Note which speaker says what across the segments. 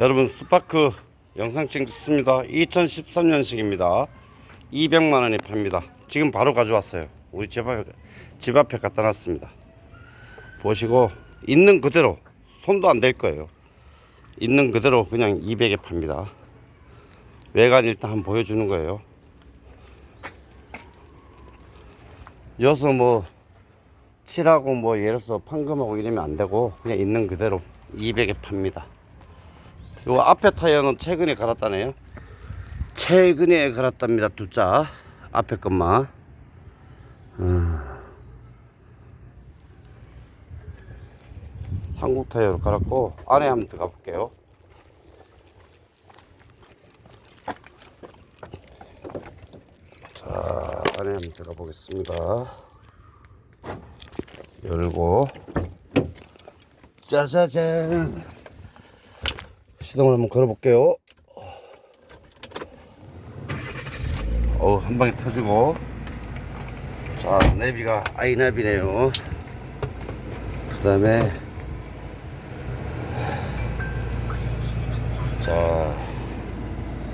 Speaker 1: 여러분 스파크 영상 찍습니다. 2013년식입니다. 200만원에 팝니다. 지금 바로 가져왔어요. 우리 집 앞에, 집 앞에 갖다 놨습니다. 보시고 있는 그대로 손도 안댈 거예요. 있는 그대로 그냥 200에 팝니다. 외관 일단 한번 보여주는 거예요. 여서 뭐 칠하고 뭐 예를 들어서 판금하고 이러면 안 되고 그냥 있는 그대로 200에 팝니다 요 앞에 타이어는 최근에 갈았다네요. 최근에 갈았답니다 두자. 앞에 것만. 음. 한국 타이어로 갈았고 안에 한번 들어가 볼게요. 자 안에 한번 들어가 보겠습니다. 열고. 짜자잔 시동을 한번 걸어 볼게요. 어우 한 방에 터지고. 자 내비가 아이나비네요. 그 다음에. 자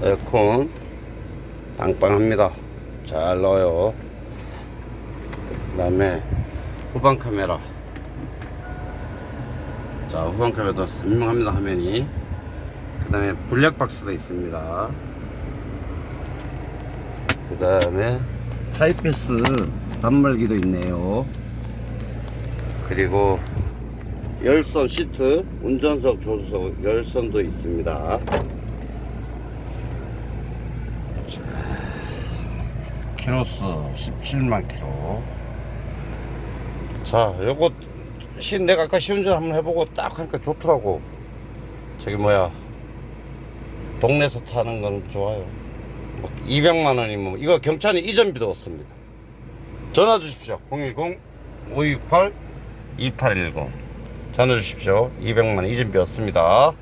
Speaker 1: 에어컨. 빵빵합니다. 잘 넣어요. 그 다음에 후방 카메라. 자 후방 카메라도 선명합니다 화면이 그 다음에 블랙 박스도 있습니다. 그 다음에 하이패스 단말기도 있네요. 그리고 열선 시트 운전석 조수석 열선도 있습니다. 자, 키로수 17만 킬로. 자 요거 신 내가 아까 시운전 한번 해보고 딱 하니까 좋더라고. 저기 뭐야 동네에서 타는 건 좋아요. 200만 원이면 이거 경차는 이전비도 없습니다. 전화 주십시오. 010-568-2810 전화 주십시오. 200만 원 이전비 없습니다